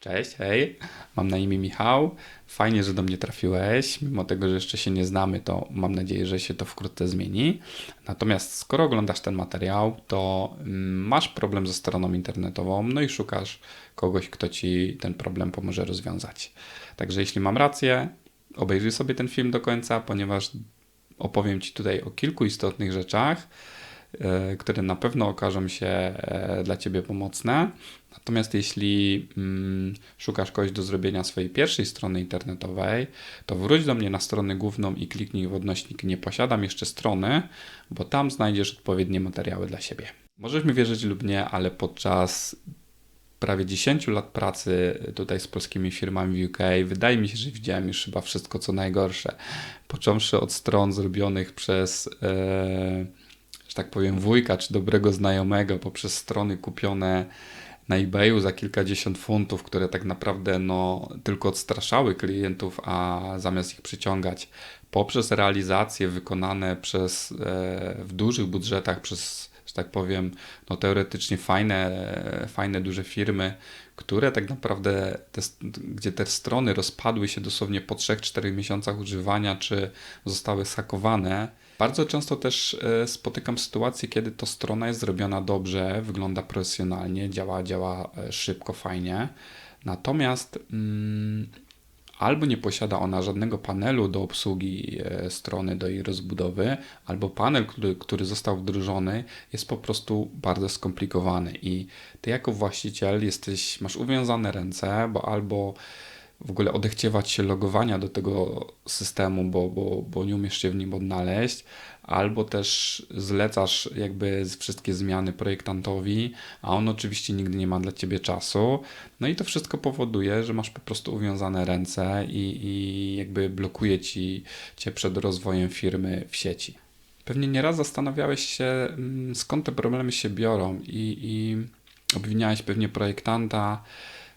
Cześć, hej, mam na imię Michał. Fajnie, że do mnie trafiłeś. Mimo tego, że jeszcze się nie znamy, to mam nadzieję, że się to wkrótce zmieni. Natomiast skoro oglądasz ten materiał, to mm, masz problem ze stroną internetową, no i szukasz kogoś, kto ci ten problem pomoże rozwiązać. Także jeśli mam rację, obejrzyj sobie ten film do końca, ponieważ opowiem Ci tutaj o kilku istotnych rzeczach, które na pewno okażą się e, dla Ciebie pomocne. Natomiast jeśli mm, szukasz kogoś do zrobienia swojej pierwszej strony internetowej, to wróć do mnie na stronę główną i kliknij w odnośnik Nie posiadam jeszcze strony, bo tam znajdziesz odpowiednie materiały dla siebie. Możesz mi wierzyć lub nie, ale podczas prawie 10 lat pracy tutaj z polskimi firmami w UK, wydaje mi się, że widziałem już chyba wszystko co najgorsze. Począwszy od stron zrobionych przez, e, że tak powiem, wujka czy dobrego znajomego, poprzez strony kupione na eBayu za kilkadziesiąt funtów, które tak naprawdę no, tylko odstraszały klientów, a zamiast ich przyciągać, poprzez realizacje wykonane przez, e, w dużych budżetach przez że tak powiem, no teoretycznie fajne, fajne duże firmy, które tak naprawdę, te, gdzie te strony rozpadły się dosłownie po 3-4 miesiącach używania, czy zostały sakowane. Bardzo często też e, spotykam sytuację, kiedy to strona jest zrobiona dobrze, wygląda profesjonalnie, działa, działa e, szybko, fajnie. Natomiast mm, albo nie posiada ona żadnego panelu do obsługi e, strony, do jej rozbudowy, albo panel, który, który został wdrożony, jest po prostu bardzo skomplikowany. I ty jako właściciel jesteś, masz uwiązane ręce, bo albo w ogóle odechciewać się logowania do tego systemu, bo, bo, bo nie umiesz się w nim odnaleźć, albo też zlecasz jakby wszystkie zmiany projektantowi, a on oczywiście nigdy nie ma dla ciebie czasu. No i to wszystko powoduje, że masz po prostu uwiązane ręce i, i jakby blokuje ci cię przed rozwojem firmy w sieci. Pewnie nieraz zastanawiałeś się, mm, skąd te problemy się biorą i, i obwiniałeś pewnie projektanta.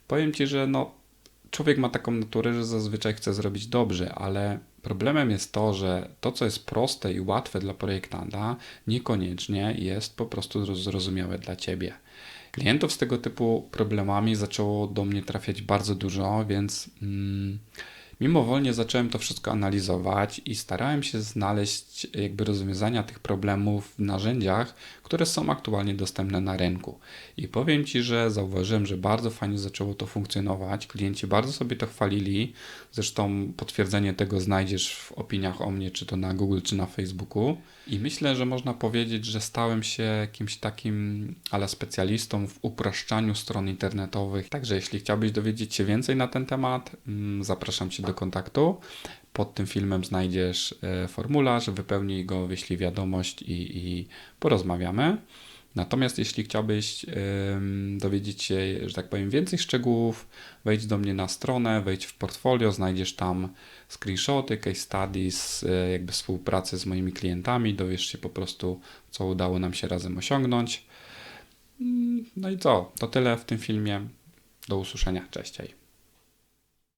Powiem ci, że no, człowiek ma taką naturę, że zazwyczaj chce zrobić dobrze, ale problemem jest to, że to, co jest proste i łatwe dla projektanta, niekoniecznie jest po prostu zrozumiałe dla ciebie. Klientów z tego typu problemami zaczęło do mnie trafiać bardzo dużo, więc. Mm, Mimowolnie zacząłem to wszystko analizować i starałem się znaleźć jakby rozwiązania tych problemów w narzędziach, które są aktualnie dostępne na rynku. I powiem Ci, że zauważyłem, że bardzo fajnie zaczęło to funkcjonować. Klienci bardzo sobie to chwalili. Zresztą potwierdzenie tego znajdziesz w opiniach o mnie, czy to na Google, czy na Facebooku. I myślę, że można powiedzieć, że stałem się kimś takim ale specjalistą w upraszczaniu stron internetowych. Także jeśli chciałbyś dowiedzieć się więcej na ten temat, mm, zapraszam Cię do kontaktu. Pod tym filmem znajdziesz e, formularz, wypełnij go, wyślij wiadomość i, i porozmawiamy. Natomiast jeśli chciałbyś dowiedzieć się, że tak powiem, więcej szczegółów, wejdź do mnie na stronę, wejdź w portfolio, znajdziesz tam screenshoty, case studies, e, jakby współpracy z moimi klientami, dowiesz się po prostu, co udało nam się razem osiągnąć. Mm, no i co? To tyle w tym filmie. Do usłyszenia. Cześć.